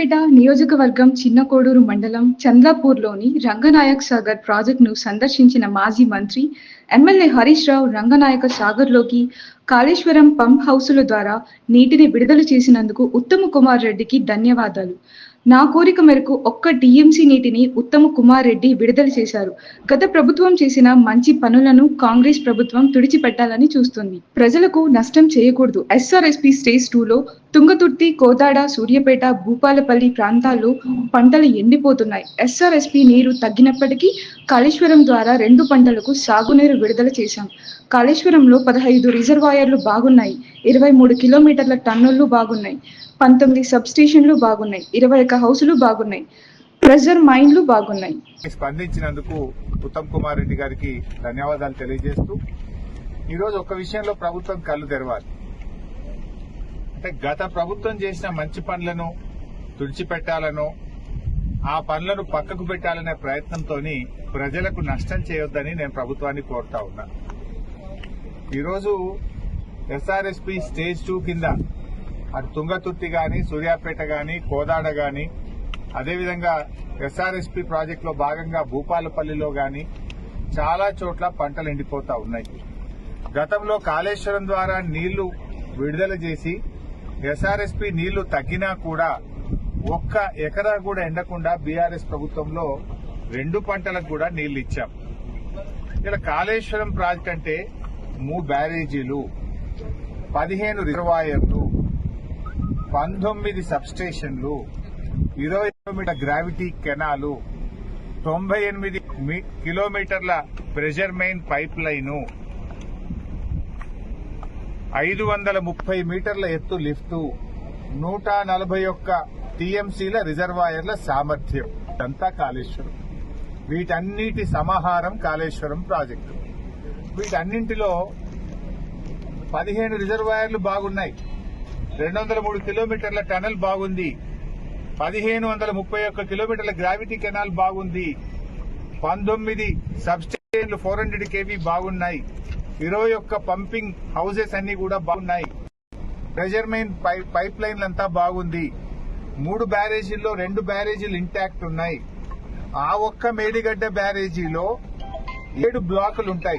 సూర్యాపేట నియోజకవర్గం చిన్నకోడూరు మండలం చంద్లాపూర్లోని రంగనాయక్ సాగర్ ప్రాజెక్టును సందర్శించిన మాజీ మంత్రి ఎమ్మెల్యే హరీష్ రావు రంగనాయక సాగర్లోకి కాళేశ్వరం పంప్ హౌసుల ద్వారా నీటిని విడుదల చేసినందుకు ఉత్తమ కుమార్ రెడ్డికి ధన్యవాదాలు. నా కోరిక మేరకు ఒక్క టీఎంసీ నీటిని ఉత్తమ కుమార్ రెడ్డి విడుదల చేశారు. గత ప్రభుత్వం చేసిన మంచి పనులను కాంగ్రెస్ ప్రభుత్వం తుడిచిపెట్టాలని చూస్తుంది. ప్రజలకు నష్టం చేయకూడదు. ఎస్ఆర్ఎస్పీ స్టేజ్ టూలో తుంగతుర్తి కోదాడ సూర్యపేట భూపాలపల్లి ప్రాంతాల్లో పంటలు ఎండిపోతున్నాయి. ఎస్ఆర్ఎస్పీ నీరు తగ్గినప్పటికీ కాళేశ్వరం ద్వారా రెండు పంటలకు సాగునీరు విడుదల చేశాం. కాళేశ్వరంలో పదహైదు రిజర్వాయర్లు బాగున్నాయి. ఇరవై మూడు కిలోమీటర్ల టన్నులు బాగున్నాయి. పంతొమ్మిది సబ్ స్టేషన్లు బాగున్నాయి. ఇరవై ఒక్క హౌసులు బాగున్నాయి. ప్రెజర్ మైన్లు బాగున్నాయి. స్పందించినందుకు ఉత్తమ్ కుమార్ రెడ్డి గారికి ధన్యవాదాలు తెలియజేస్తూ ఈరోజు ఒక విషయంలో ప్రభుత్వం కళ్ళు తెరవాలి. అంటే గత ప్రభుత్వం చేసిన మంచి పనులను తుడిచిపెట్టాలనో ఆ పనులను పక్కకు పెట్టాలనే ప్రయత్నంతో ప్రజలకు నష్టం చేయొద్దని నేను ప్రభుత్వాన్ని కోరుతా ఉన్నా. ఈరోజు ఎస్ఆర్ఎస్పి స్టేజ్ టూ కింద అటు తుంగతుర్తి గాని సూర్యాపేట గాని కోదాడ గాని అదేవిధంగా ఎస్ఆర్ఎస్పి ప్రాజెక్టులో భాగంగా భూపాలపల్లిలో గాని చాలా చోట్ల పంటలు ఎండిపోతా ఉన్నాయి. గతంలో కాళేశ్వరం ద్వారా నీళ్ళు విడుదల చేసి ఎస్ఆర్ఎస్పి నీళ్ళు తగ్గినా కూడా ఒక్క ఎకరా కూడా ఎండకుండా బీఆర్ఎస్ ప్రభుత్వంలో రెండు పంటలకు కూడా నీళ్ళు ఇచ్చాం. ఇలా కాళేశ్వరం ప్రాజెక్ట్ అంటే మూడు బ్యారేజీలు పదిహేను రిజర్వాయర్లు పంతొమ్మిది సబ్స్టేషన్లు ఇరవై కిలోమీటర్ గ్రావిటీ కెనాలు తొంభై ఎనిమిది కిలోమీటర్ల ప్రెషర్ మెయిన్ పైప్ లైను ఐదు వందల ముప్పై మీటర్ల ఎత్తు లిఫ్టు నూట నలభై ఒక్క టీఎంసీల రిజర్వాయర్ల సామర్థ్యం. ఇదంతా కాళేశ్వరం. వీటన్నిటి సమాహారం కాళేశ్వరం ప్రాజెక్టు. వీటన్నింటిలో పదిహేను రిజర్వాయర్లు బాగున్నాయి. రెండు వందల మూడు కిలోమీటర్ల టనల్ బాగుంది. పదిహేను వందల ముప్పై ఒక్క కిలోమీటర్ల గ్రావిటీ కెనాల్ బాగుంది. పంతొమ్మిది సబ్స్టేషన్లు ఫోర్ హండ్రెడ్ కేవీ బాగున్నాయి. ఇరవై ఒక్క పంపింగ్ హౌసెస్ అన్ని కూడా బాగున్నాయి. మెజర్మెంట్ పైప్ లైన్లు అంతా బాగుంది. మూడు బ్యారేజీల్లో రెండు బ్యారేజీలు ఇంటాక్ట్ ఉన్నాయి. ఆ ఒక్క మేడిగడ్డ బ్యారేజీలో ఏడు బ్లాకులు ఉంటాయి